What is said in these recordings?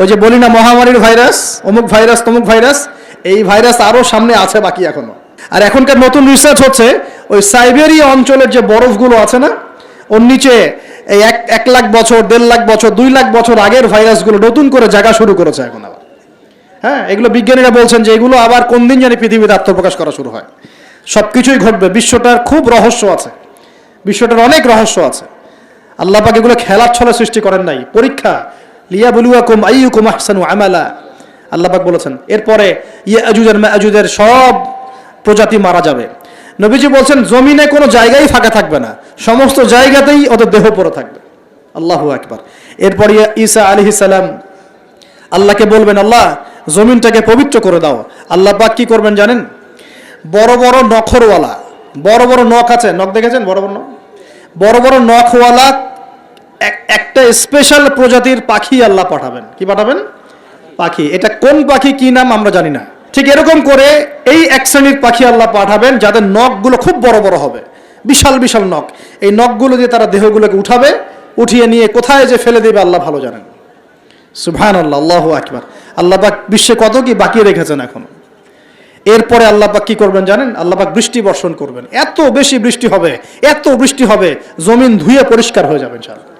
ওই যে বলি না মহামারীর ভাইরাস, অমুক ভাইরাস, তমুক ভাইরাস, এই ভাইরাস আরও সামনে আছে বাকি এখনও। আর এখনকার নতুন রিসার্চ হচ্ছে, ওই সাইবেরিয়া অঞ্চলের যে বরফগুলো আছে না, ওর নিচে এই এক এক লাখ বছর, দেড় লাখ বছর, দুই লাখ বছর আগের ভাইরাসগুলো নতুন করে জায়গা শুরু করেছে এখন আবার। হ্যাঁ এগুলো বিজ্ঞানীরা বলছেন যে এগুলো আবার কোন দিন জানি পৃথিবীতে আত্মপ্রকাশ করা শুরু হয়। সব কিছুই ঘটবে, বিশ্বটার খুব রহস্য আছে। বিশ্বটার অনেক রহস্য আছে। আল্লাহ পাক এগুলো খেলার ছলে সৃষ্টি করেন নাই, পরীক্ষা লিয়া বলুয়া কুম আইয়ুকুম আহসানু আমালা। আল্লাহ পাক বলেছেন, এরপরে ইয়া আজুজের আজুদের সব প্রজাতি মারা যাবে। নবীজি বলছেন, জমিনে কোনো জায়গায় ফাঁকা থাকবে না, সমস্ত জায়গাতেই ওদের দেহ পড়ে থাকবে। আল্লাহু আকবার। এরপর ইয়া ঈসা আলাইহিস সালাম, আল্লাহকে বলবেন, আল্লাহ, জমিনটাকে পবিত্র করে দাও। আল্লাহ পাক কি করবেন জানেন? বড় বড় নখরওয়ালা, বড় বড় নখ আছে, নখ দেখেছেন? বড় বড় নখ? বড় বড় নখওয়ালা একটা স্পেশাল প্রজাতির পাখি আল্লাহ পাঠাবেন। কি পাঠাবেন? পাখি। এটা কোন পাখি, কি নাম আমরা জানি না। ঠিক এরকম করে এই এক শ্রেণির পাখি আল্লাহ পাঠাবেন, যাদের নখগুলো খুব বড় বড় হবে। বিশাল বিশাল নখ। এই নখগুলো দিয়ে তারা দেহগুলোকে উঠাবে, উঠিয়ে নিয়ে কোথায় যে ফেলে দেবে আল্লাহ ভালো জানেন। সুবহান আল্লাহ আল্লাহ আকবার। আল্লাহ পাক বিশ্বে কত কি বাকি রেখেছেন এখন। এরপরে আল্লাহ পাক কি করবেন জানেন? আল্লাহ পাক বৃষ্টি বর্ষণ করবেন। এত বেশি বৃষ্টি হবে, এত বৃষ্টি হবে, জমিন ধুয়ে পরিষ্কার হয়ে যাবে ইনশাআল্লাহ।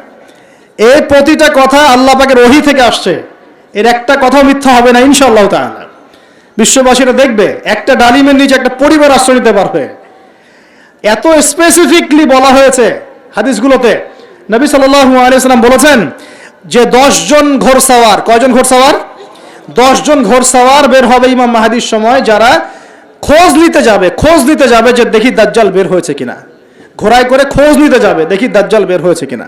এই প্রতিটা কথা আল্লাহ পাকের ওহি থেকে আসছে। এর একটা কথাও মিথ্যা হবে না, ইনশাআল্লাহ তাআলা। বিশ্ববাসীরা দেখবে, একটা ডালিমের নিচে একটা পরিবার আশ্রয় নিতে পারবে। এত স্পেসিফিকলি বলা হয়েছে হাদিসগুলোতে। নবী সাল্লাল্লাহু আলাইহি সাল্লাম বলেছেন যে জন ঘোড়সাওয়ার কয়জন ঘোড়সাওয়ার জন ঘোড়সাওয়ার বের হবে ইমাম মাহাদির সময় যারা খোঁজ নিতে যাবে, খোঁজ নিতে যাবে যে দেখি দাজ্জাল বের হয়েছে কিনা। ঘোড়ায় করে খোঁজ নিতে যাবে, দেখি দাজ্জাল বের হয়েছে কিনা।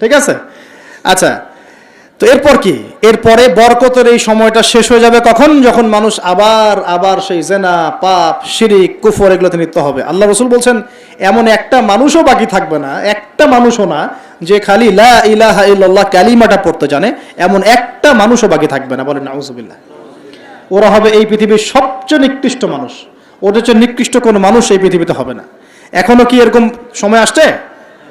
ঠিক আছে? আচ্ছা তো এরপর কি? এরপরে বরকতের এই সময়টা শেষ হয়ে যাবে কখন? যখন মানুষ আবার আবার সেই জেনা, পাপ, শিরিক, কুফর এগুলোতে লিপ্ত হবে। আল্লাহ রসুল বলছেন, এমন একটা মানুষও বাকি থাকবে না, একটা মানুষও না, যে খালি লা ইলাহা ইল্লাল্লাহ কালিমাটা পড়তে জানে, এমন একটা মানুষও বাকি থাকবে না। বলেন নাউজুবিল্লাহ ওরা হবে এই পৃথিবীর সবচেয়ে নিকৃষ্ট মানুষ। ওদের চেয়ে নিকৃষ্ট কোনো মানুষ এই পৃথিবীতে হবে না। এখনও কি এরকম সময় আসছে?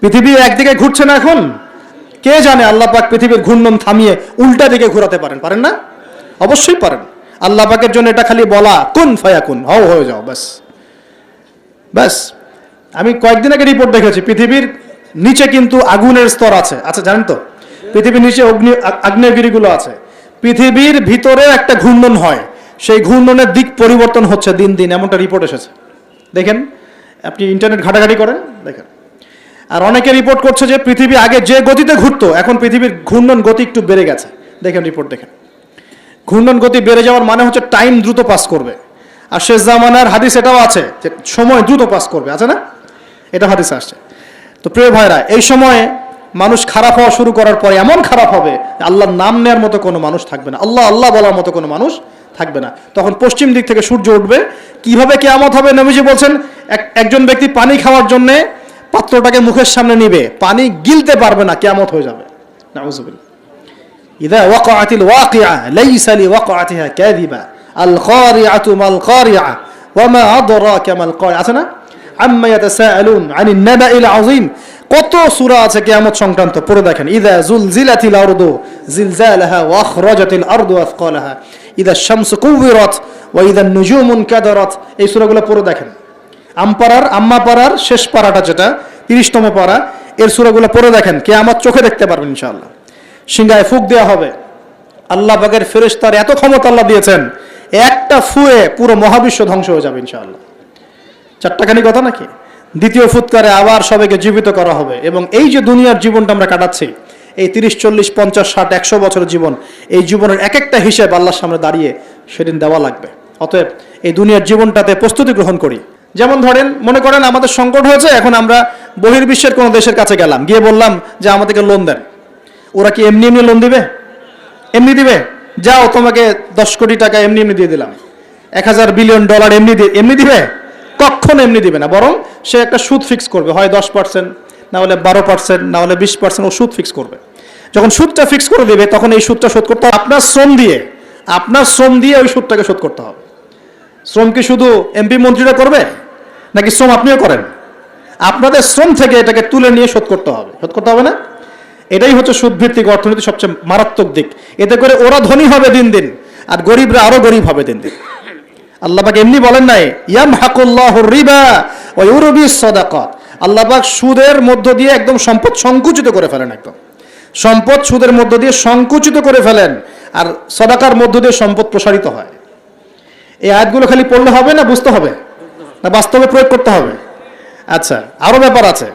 পৃথিবী একদিকে ঘুরছে না এখন। কে জানে আল্লাহ পাক পৃথিবীর ঘূর্ণন থামিয়ে উল্টা দিকে ঘোরাতে পারেন পারেন না? অবশ্যই পারেন। আল্লাহ পাকের জন্য এটা খালি বলা, কোন ফায়া কুন হও, হয়ে যাও, ব্যাস। ব্যাস। আমি কয়েকদিন আগে রিপোর্ট দেখেছি, পৃথিবীর নিচে কিন্তু আগুনের স্তর আছে। আচ্ছা জানেন তো? পৃথিবীর নিচে অগ্নি, আগ্নেয়গিরিগুলো আছে। পৃথিবীর ভিতরে একটা ঘূর্ণন হয়। সেই ঘূর্ণনের দিক পরিবর্তন হচ্ছে দিন দিন, এমনটা রিপোর্ট এসেছে। দেখেন, আপনি ইন্টারনেট ঘাটাঘাটি করেন, দেখেন। আর অনেকে রিপোর্ট করছে যে পৃথিবী আগে যে গতিতে ঘুরতো, এখন পৃথিবীর ঘূর্ণন গতি একটু বেড়ে গেছে। দেখেন রিপোর্ট দেখেন। ঘূর্ণন গতি বেড়ে যাওয়ার মানে হচ্ছে টাইম দ্রুত পাস করবে। আর শেষ জামানার হাদিস এটাও আছে যে সময় দ্রুত পাস করবে, আছে না? এটা হাদিস আসছে। তো প্রিয় ভাইরা, এই সময়ে মানুষ খারাপ হওয়া শুরু করার পরে এমন খারাপ হবে আল্লাহর নাম নেওয়ার মতো কোনো মানুষ থাকবে না। আল্লাহ আল্লাহ বলার মতো কোনো মানুষ থাকবে না। তখন পশ্চিম দিক থেকে সূর্য উঠবে। কীভাবে কেয়ামত হবে, নবীজি বলছেন, এক- একজন ব্যক্তি পানি খাওয়ার জন্য পাত্রটাকে মুখের সামনে নিবে পানি গিলতে পারবে না কেয়ামত হয়ে যাবে নাউজুবিল্লাহ إذا وقعت الواقعة ليس لوقعتها كاذبة القارعة ما القارعة وما أدراك ما القارعة আছে না عما يتساءلون عن النبأ العظيم কত সূরা আছে কিয়ামত সংক্রান্ত পড়ে দেখেন ইদা জুলজিলাতিল আরদু জিলজালাহা ওয়া আখরাজাতিল আরদু আথকালাহা ইদা শামসু কুবিরাত ওয়া ইদা নুজুমু কাদারাত এই সূরাগুলো পড়ে দেখেন আমপাড়ার আম্মা পাড়ার শেষ পাড়াটা যেটা, তিরিশতম পাড়া, এর সূরাগুলো পড়ে দেখেন কে আমার চোখে দেখতে পারবেন ইনশাআল্লাহ। সিংহায় ফুক দেওয়া হবে। আল্লাহ পাকের ফেরেশতার এত ক্ষমতা আল্লাহ দিয়েছেন, একটা ফুয়ে পুরো মহাবিশ্ব ধ্বংস হয়ে যাবে ইনশাআল্লাহ। চারটাখানি কথা নাকি? দ্বিতীয় ফুৎকারে আবার সবাইকে জীবিত করা হবে এবং এই যে দুনিয়ার জীবনটা আমরা কাটাচ্ছি, এই তিরিশ, চল্লিশ, পঞ্চাশ, ষাট, একশো বছরের জীবন, এই জীবনের এক একটা হিসেব আল্লাহর সামনে দাঁড়িয়ে সেদিন দেওয়া লাগবে। অতএব এই দুনিয়ার জীবনটাতে প্রস্তুতি গ্রহণ করি। যেমন ধরেন, মনে করেন আমাদের সংকট হয়েছে, এখন আমরা বহির্বিশ্বের কোনো দেশের কাছে গেলাম। গিয়ে বললাম যে, আমাদেরকে লোন দেন। ওরা কি এমনি এমনি লোন দিবে? এমনি দিবে? যাও, তোমাকে দশ কোটি টাকা এমনি এমনি দিয়ে দিলাম। এক হাজার বিলিয়ন ডলার এমনি দিয়ে এমনি দিবে? কখন এমনি দিবে না। বরং সে একটা সুদ ফিক্স করবে। হয় দশ পার্সেন্ট না হলে বারো পার্সেন্ট না হলে বিশ পার্সেন্ট ও সুদ ফিক্স করবে। যখন সুদটা ফিক্স করে দেবে, তখন এই সুদটা শোধ করতে হবে। আপনার শ্রম দিয়ে, আপনার শ্রম দিয়ে ওই সুদটাকে শোধ করতে হবে। শ্রম কি শুধু এমপি মন্ত্রীরা করবে? নাকি শ্রম আপনিও করেন? আপনাদের শ্রম থেকে এটাকে তুলে নিয়ে শোধ করতে হবে। শোধ করতে হবে না? এটাই হচ্ছে সুদভিত্তিক অর্থনীতি সবচেয়ে মারাত্মক দিক। এতে করে ওরা ধনী হবে দিন দিন, আর গরিবরা আরও গরিব হবে দিন দিন। আল্লাহ পাক এমনি বলেন নাই ইয়াম হাকুল্লাহ রিবা ও ইউরবি সদাকত। আল্লাহ পাক সুদের মধ্য দিয়ে একদম সম্পদ সংকুচিত করে ফেলেন একদম। সম্পদ সুদের মধ্য দিয়ে সংকুচিত করে ফেলেন, আর সদাকার মধ্য দিয়ে সম্পদ প্রসারিত হয়। এই আয়াতগুলো খালি পড়লে হবে না বুঝতে হবে? না বাস্তবে প্রয়োগ করতে হবে। আচ্ছা আরও ব্যাপার আছে।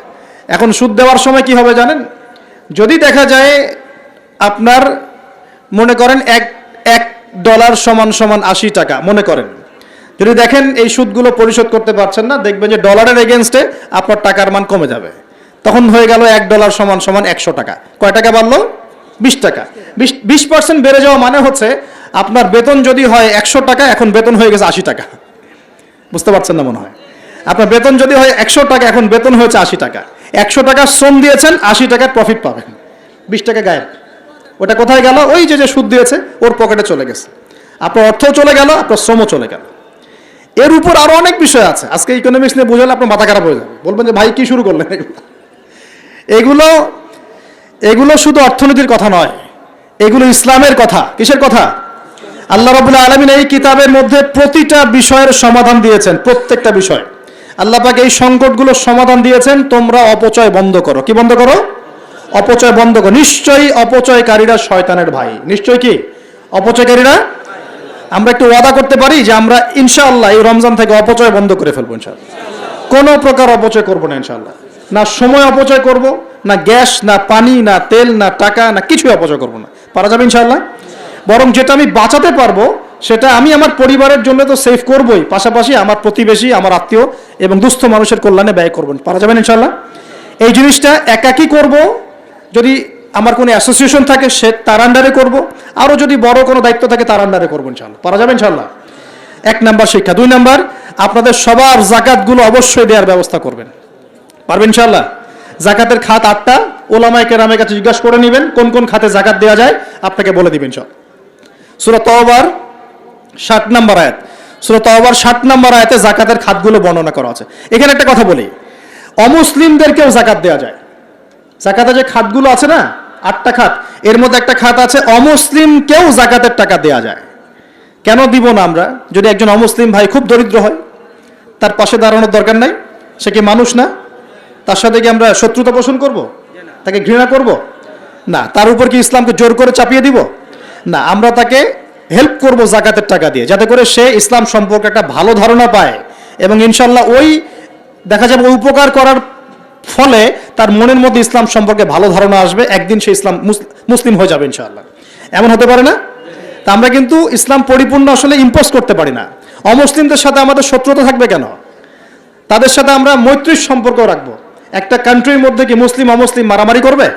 এখন সুদ দেওয়ার সময় কি হবে জানেন? যদি দেখা যায় আপনার মনে করেন এক এক ডলার সমান সমান আশি টাকা, মনে করেন। যদি দেখেন এই সুদগুলো পরিশোধ করতে পারছেন না, দেখবেন যে ডলারের এগেনস্টে আপনার টাকার মান কমে যাবে। তখন হয়ে গেল এক ডলার সমান সমান একশো টাকা। কয় টাকা বাড়লো? বিশ টাকা। বিশ বিশ পার্সেন্ট বেড়ে যাওয়া মানে হচ্ছে আপনার বেতন যদি হয় একশো টাকা, এখন বেতন হয়ে গেছে আশি টাকা। বুঝতে পারছেন না মনে হয়? আপনার বেতন যদি হয় একশো টাকা, এখন বেতন হয়েছে আশি টাকা। একশো টাকা শ্রম দিয়েছেন, আশি টাকার প্রফিট পাবেন। বিশ টাকা গায়েব। ওটা কোথায় গেল? ওই যে যে সুদ দিয়েছে, ওর পকেটে চলে গেছে। আপনার অর্থও চলে গেল, আপনার শ্রমও চলে গেল। এর উপর আরও অনেক বিষয় আছে। আজকে ইকোনমিক্স নিয়ে বোঝালে আপনার মাথা খারাপ হয়ে যাবে। বলবেন যে, ভাই, কি শুরু করলেন এগুলো? এগুলো এগুলো শুধু অর্থনীতির কথা নয়। এগুলো ইসলামের কথা। কিসের কথা? আল্লাহ রবুল্লাহ আলমিন এই কিতাবের মধ্যে প্রতিটা বিষয়ের সমাধান দিয়েছেন, প্রত্যেকটা বিষয়। আল্লাহ পাক এই সংকটগুলোর সমাধান দিয়েছেন, তোমরা অপচয় বন্ধ করো। কি বন্ধ করো? অপচয় বন্ধ করো। নিশ্চয়ই অপচয়কারীরা শয়তানের ভাই। নিশ্চয়ই কি? অপচয়কারীরা? আমরা একটু ওয়াদা করতে পারি যে আমরা ইনশাআল্লাহ এই রমজান থেকে অপচয় বন্ধ করে ফেলব ইনশাআল্লাহ। কোনো প্রকার অপচয় করব না ইনশাআল্লাহ। না সময় অপচয় করব, না গ্যাস, না পানি, না তেল, না টাকা, না কিছুই অপচয় করব না। পারা যাবে ইনশাআল্লাহ? বরং যেটা আমি বাঁচাতে পারব, সেটা আমি আমার পরিবারের জন্য তো সেভ করবই। পাশাপাশি আমার প্রতিবেশী, আমার আত্মীয় এবং দুস্থ মানুষের কল্যাণে ব্যয় করবেন পারা যাবেন ইনশাআল্লাহ। এই জিনিসটা একাকি করব। যদি আমার কোনো অ্যাসোসিয়েশন থাকে, সে তার আন্ডারে করব। আরও যদি বড় কোনো দায়িত্ব থাকে, তার আন্ডারে করব ইনশাআল্লাহ। পারা যাবে ইনশাআল্লাহ। এক নাম্বার শিক্ষা। দুই নাম্বার, আপনাদের সবার জাকাতগুলো অবশ্যই দেওয়ার ব্যবস্থা করবেন। পারবেন ইনশাআল্লাহ? জাকাতের খাত আটটা। ওলামায় কেরামের কাছে জিজ্ঞাসা করে নেবেন, কোন কোন খাতে জাকাত দেওয়া যায়, আপনাকে বলে দিবেন সব। সুরত তওবার ষাট নাম্বার আয়াত। সুরত তওবার ষাট নাম্বার আয়াতে জাকাতের খাতগুলো বর্ণনা করা আছে। এখানে একটা কথা বলি, অমুসলিমদেরকেও জাকাত দেওয়া যায়। জাকাতের যে খাতগুলো আছে না, আটটা খাত, এর মধ্যে একটা খাত আছে, অমুসলিমকেও জাকাতের টাকা দেওয়া যায়। কেন দিব না আমরা? যদি একজন অমুসলিম ভাই খুব দরিদ্র হয়, তার পাশে দাঁড়ানোর দরকার নাই, সে কি মানুষ না? তার সাথে কি আমরা শত্রুতা পোষণ করব? তাকে ঘৃণা করব? না, তার উপর কি ইসলামকে জোর করে চাপিয়ে দিব? না, আমরা তাকে হেল্প করব জাকাতের টাকা দিয়ে, যাতে করে সে ইসলাম সম্পর্কে একটা ভালো ধারণা পায় এবং ইনশাল্লাহ ওই, দেখা যাবে উপকার করার ফলে তার মনের মধ্যে ইসলাম সম্পর্কে ভালো ধারণা আসবে, একদিন সে ইসলাম মুস- মুসলিম হয়ে যাবে ইনশাআল্লাহ। এমন হতে পারে না? তা আমরা কিন্তু ইসলাম পরিপূর্ণ আসলে ইম্পোজ করতে পারি না। অমুসলিমদের সাথে আমাদের শত্রুতা থাকবে কেন? তাদের সাথে আমরা মৈত্রীর সম্পর্ক রাখব। একটা কান্ট্রির মধ্যে কি মুসলিম অমুসলিম মারামারি করবে?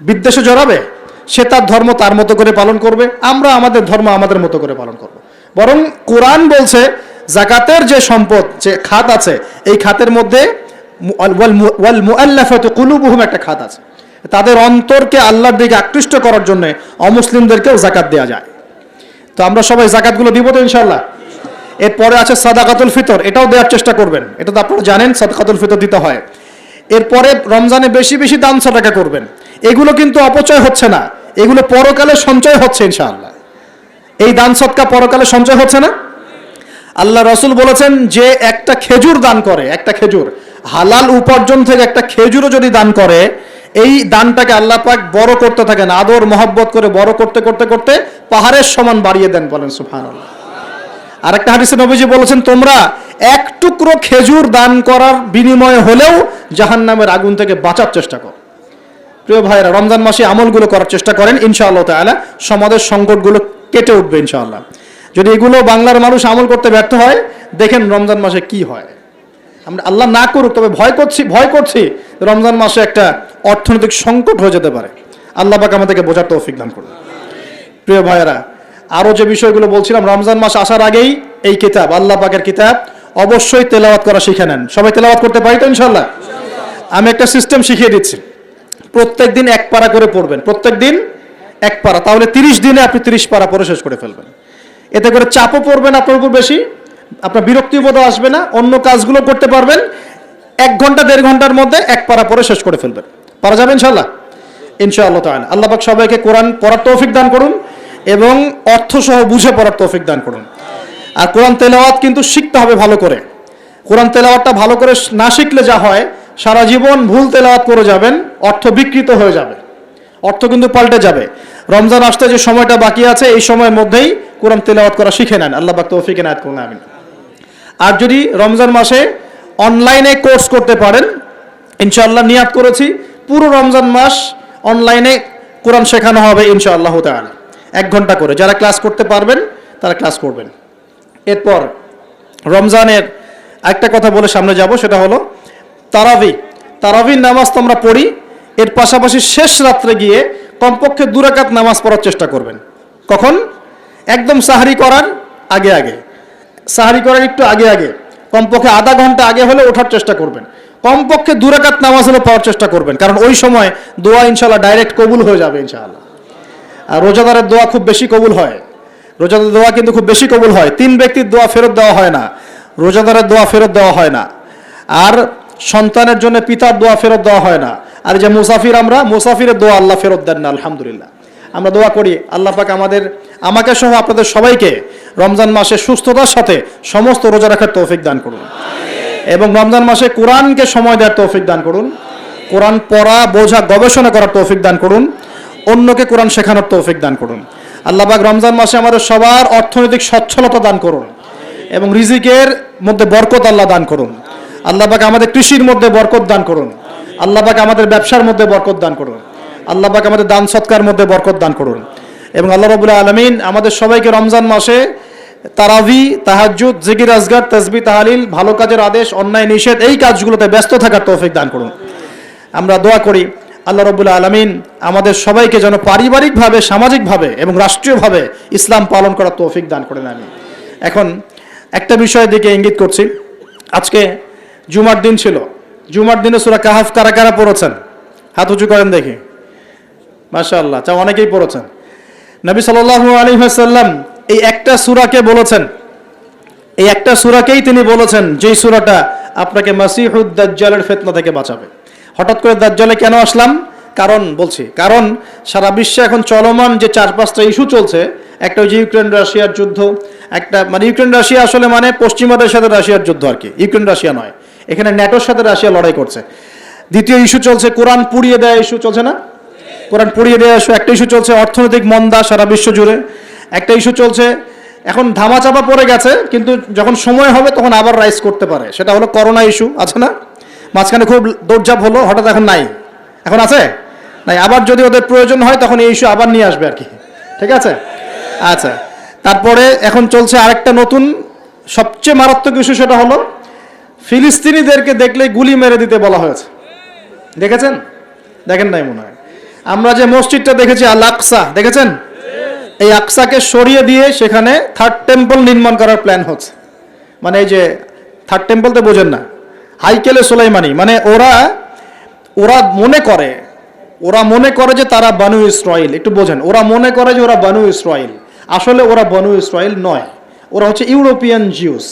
বিদ্বেষে জড়াবে? সে তার ধর্ম তার মতো করে পালন করবে, আমরা আমাদের ধর্ম আমাদের মতো করে পালন করব। বরং কোরআন বলছে, জাকাতের যে সম্পদ, যে খাত আছে, এই খাতের মধ্যে ওয়াল একটা খাত আছে। তাদের অন্তরকে আল্লাহর দিকে আকৃষ্ট করার জন্য অমুসলিমদেরকেও জাকাত দেওয়া যায়। তো আমরা সবাই জাকাতগুলো দিব তো ইনশাল্লাহ এরপরে আছে সাদাকাতুল ফিতর, এটাও দেওয়ার চেষ্টা করবেন। এটা তো আপনারা জানেন, সাদাকাতুল ফিতর দিতে হয়। এরপরে রমজানে বেশি বেশি দান সদাকা করবেন। এগুলো কিন্তু অপচয় হচ্ছে না। এগুলো পরকালে সঞ্চয় হচ্ছে ইনশাআল্লাহ। এই দান সৎকা পরকালে সঞ্চয় হচ্ছে না? আল্লাহ রসুল বলেছেন যে একটা খেজুর দান করে, একটা খেজুর, হালাল উপার্জন থেকে একটা খেজুরও যদি দান করে, এই দানটাকে আল্লাহ পাক বড় করতে থাকেন, আদর, মহব্বত করে বড় করতে করতে করতে পাহাড়ের সমান বাড়িয়ে দেন বলেন সুফান আর একটা হাদিসে নবীজি বলেছেন, তোমরা এক টুকরো খেজুর দান করার বিনিময়ে হলেও জাহান্নামের আগুন থেকে বাঁচার চেষ্টা করো। প্রিয় ভাইরা রমজান মাসে আমলগুলো করার চেষ্টা করেন, ইনশাআল্লাহ তাআলা। সমাজের সংকটগুলো কেটে উঠবে, ইনশাআল্লাহ। যদি এগুলো বাংলার মানুষ আমল করতে ব্যর্থ হয়, দেখেন রমজান মাসে কি হয়। আমরা আল্লাহ না করুক, তবে ভয় করছি ভয় করছি রমজান মাসে একটা অর্থনৈতিক সংকট হয়ে যেতে পারে। আল্লাহ পাক আমাদেরকে বোঝার তৌফিক দান করুন। প্রিয় ভাইয়েরা, আরও যে বিষয়গুলো বলছিলাম, রমজান মাস আসার আগেই এই কিতাব, আল্লাহ পাকের কিতাব, অবশ্যই তেলাওয়াত করা শিখে নেন। সবাই তেলাওয়াত করতে পারি তো ইনশাল্লাহ আমি একটা সিস্টেম শিখিয়ে দিচ্ছি। প্রত্যেক দিন এক পারা করে পড়বেন প্রত্যেক দিন এক পারা তাহলে তিরিশ দিনে আপনি তিরিশ পারা পরে শেষ করে ফেলবেন। এতে করে চাপও পড়বেন আপনার উপর বেশি, আপনার বিরক্তিবোধ আসবে না, অন্য কাজগুলো করতে পারবেন, এক ঘণ্টা, দেড় ঘণ্টার মধ্যে এক পারা পরে শেষ করে ফেলবেন। পারা যাবে ইনশাল্লাহ ইনশাআল্লাহ তাআলা। আল্লাহ পাক সবাইকে কোরআন পড়ার তৌফিক দান করুন এবং অর্থ সহ বুঝে পড়ার তৌফিক দান করুন। আর কোরআন তেলাওয়াত কিন্তু শিখতে হবে ভালো করে। কোরআন তেলাওয়াতটা ভালো করে না শিখলে যা হয় সারা জীবন ভুল তেলাওয়াত করে যাবেন, অর্থ বিকৃত হয়ে যাবে। অর্থ কিন্তু পাল্টে যাবে। রমজান আসতে যে সময়টা বাকি আছে, এই সময়ের মধ্যেই কোরআন তেলাওয়াত করা শিখে নেন। আল্লাহ পাক তৌফিক এনায়েত করুন, আমিন। আর যদি রমজান মাসে অনলাইনে কোর্স করতে পারেন, ইনশাআল্লাহ নিয়াত করেছি। পুরো রমজান মাস অনলাইনে কোরআন শেখানো হবে ইনশাআল্লাহ হতে তাআলা। এক ঘণ্টা করে। যারা ক্লাস করতে পারবেন, তারা ক্লাস করবেন। এরপর রমজানের একটা কথা বলে সামনে যাব, সেটা হলো তারাবি, তারাবির নামাজ তো আমরা পড়ি, এর পাশাপাশি শেষ রাত্রে গিয়ে কমপক্ষে দুরাকাত নামাজ পড়ার চেষ্টা করবেন। কখন? একদম সাহারি করার আগে আগে। সাহারি করার একটু আগে আগে। কমপক্ষে আধা ঘণ্টা আগে হলে ওঠার চেষ্টা করবেন। কমপক্ষে দুরাকাত নামাজ হলে পাওয়ার চেষ্টা করবেন। কারণ ওই সময় দোয়া ইনশাল্লাহ ডাইরেক্ট কবুল হয়ে যাবে ইনশাআল্লাহ। আর রোজাদারের দোয়া খুব বেশি কবুল হয়। রোজাদার দোয়া কিন্তু খুব বেশি কবুল হয়। তিন ব্যক্তির দোয়া ফেরত দেওয়া হয় না। রোজাদারের দোয়া ফেরত দেওয়া হয় না। আর সন্তানের জন্য পিতার দোয়া ফেরত দেওয়া হয় না। আর যে মুসাফির আমরা, মুসাফিরের দোয়া আল্লাহ ফেরত দেন না, আলহামদুলিল্লাহ। আমরা দোয়া করি, আল্লাহ পাক আমাদের, আমাকে সহ আপনাদের সবাইকে রমজান মাসে সুস্থতার সাথে সমস্ত রোজা রাখার তৌফিক দান করুন। এবং রমজান মাসে কোরআনকে সময় দেওয়ার তৌফিক দান করুন। কোরআন পড়া, বোঝা, গবেষণা করার তৌফিক দান করুন। অন্যকে কোরআন শেখানোর তৌফিক দান করুন। আল্লাহ পাক রমজান মাসে আমাদের সবার অর্থনৈতিক সচ্ছলতা দান করুন। এবং রিজিকের মধ্যে বরকত আল্লাহ দান করুন। আল্লাহ পাক আমাদের কৃষির মধ্যে বরকত দান করুন। আল্লাহ পাক আমাদের ব্যবসার মধ্যে বরকত দান করুন। আল্লাহ পাক আমাদের দান সৎকার মধ্যে বরকত দান করুন। এবং আল্লাহ রবুল্লাহ আলমিন আমাদের সবাইকে রমজান মাসে তারাভি তাহাজ্জুদ, জিকির, আজগার, তসবি, তাহালিল, ভালো কাজের আদেশ, অন্যায়, নিষেধ এই কাজগুলোতে ব্যস্ত থাকার তৌফিক দান করুন। আমরা দোয়া করি, আল্লাহ রবুল্লাহ আলমিন আমাদের সবাইকে যেন পারিবারিকভাবে, সামাজিকভাবে এবং রাষ্ট্রীয়ভাবে ইসলাম পালন করার তৌফিক দান করেন আমি এখন একটা বিষয়ের দিকে ইঙ্গিত করছি। আজকে জুমার দিন ছিল। জুমার দিনে সুরা কাহাফ কারা কারা পড়েছেন? হাত উঁচু করেন দেখি। মাশা আল্লাহ চা অনেকেই পড়েছেন। নবী সাল্লাল্লাহু আলাইহি ওয়াসাল্লাম এই একটা সূরাকে বলেছেন। এই একটা সূরাকেই তিনি বলেছেন, যেই সূরাটা আপনাকে মাসিহুদ দাজ্জালের ফিতনা থেকে বাঁচাবে। হঠাৎ করে দাজ্জালে কেন আসলাম? কারণ বলছি, কারণ সারা বিশ্বে এখন চলমান যে চার পাঁচটা ইস্যু চলছে, একটা যে ইউক্রেন রাশিয়ার যুদ্ধ, একটা মানে ইউক্রেন রাশিয়া আসলে মানে পশ্চিমাদের সাথে রাশিয়ার যুদ্ধ আর কি। ইউক্রেন রাশিয়া নয়। এখানে ন্যাটোর সাথে রাশিয়া লড়াই করছে। দ্বিতীয় ইস্যু চলছে, কোরআন পুড়িয়ে দেয় ইস্যু চলছে না? কোরআন পুড়িয়ে দেওয়া ইস্যু একটা ইস্যু চলছে অর্থনৈতিক মন্দা সারা বিশ্ব জুড়ে। একটা ইস্যু চলছে, এখন ধামাচাপা পড়ে গেছে, কিন্তু যখন সময় হবে তখন আবার রাইজ করতে পারে। সেটা হলো করোনা ইস্যু আছে না? মাঝখানে খুব দৌড়ঝাপ হলো, হঠাৎ এখন নাই। এখন আছে? নাই। আবার যদি ওদের প্রয়োজন হয়, তখন এই ইস্যু আবার নিয়ে আসবে আর কি। ঠিক আছে? আচ্ছা। তারপরে এখন চলছে আরেকটা নতুন, সবচেয়ে মারাত্মক ইস্যু সেটা হলো ফিলিস্তিনিদেরকে দেখলে গুলি মেরে দিতে বলা হয়েছে। দেখেছেন? দেখেন নাই মনে হয়। আমরা যে মসজিদটা দেখেছি আল আকসা দেখেছেন? এই আকসাকে সরিয়ে দিয়ে সেখানে থার্ড টেম্পল নির্মাণ করার প্ল্যান হচ্ছে। মানে এই যে থার্ড টেম্পল তো বোঝেন না। হাইকেলে সোলাইমানি মানে ওরা ওরা মনে করে, ওরা মনে করে যে তারা বানু ইসরায়েল একটু বোঝেন, ওরা মনে করে যে ওরা বানু ইসরায়েল আসলে ওরা বানু ইসরায়েল নয়। ওরা হচ্ছে ইউরোপিয়ান জিউস।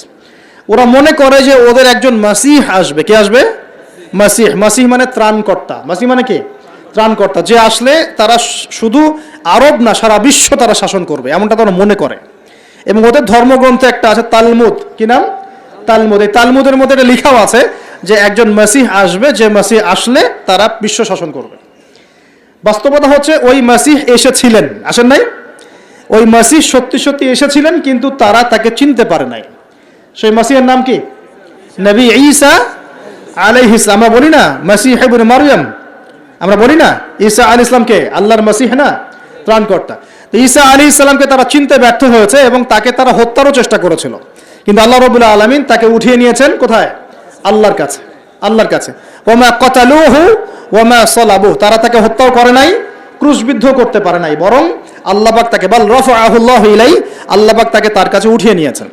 ওরা মনে করে যে ওদের একজন মাসিহ আসবে। কে আসবে? মাসিহ। মাসিহ মানে ত্রাণকর্তা। মাসিহ মানে কি? ত্রাণকর্তা। যে আসলে তারা শুধু আরব না, সারা বিশ্ব তারা শাসন করবে। এমনটা তারা মনে করে। এবং ওদের ধর্মগ্রন্থে একটা আছে তালমুদ। কি নাম? তালমুদ। এই তালমুদের মধ্যে এটা লিখাও আছে যে একজন মাসিহ আসবে, যে মাসিহ আসলে তারা বিশ্ব শাসন করবে। বাস্তবতা হচ্ছে ওই মাসিহ এসেছিলেন। আসেন নাই? ওই মাসিহ সত্যি সত্যি এসেছিলেন, কিন্তু তারা তাকে চিনতে পারে নাই। সেই মাসিহের নাম কি? নবী ঈসা আলাইহিস আমরা বলি না মাসিহ ইবনে মারইয়াম আমরা বলি না ঈসা আলী ইসলামকে আল্লাহর মাসিহ না? ত্রাণকর্তা। তো ঈসা আলী ইসলামকে তারা চিনতে ব্যর্থ হয়েছে এবং তাকে তারা হত্যারও চেষ্টা করেছিল। কিন্তু আল্লাহ রবুল্লা আলমিন তাকে উঠিয়ে নিয়েছেন কোথায়? আল্লাহর কাছে। আল্লাহর কাছে। ওমা কতালুহু, ওমা সলাবু তারা তাকে হত্যাও করে নাই ক্রুশবিদ্ধ করতে পারে নাই। বরং আল্লাহবাক তাকে, বল রফ আহুল্লাহ ইলাই আল্লাহবাক তাকে তার কাছে উঠিয়ে নিয়েছেন।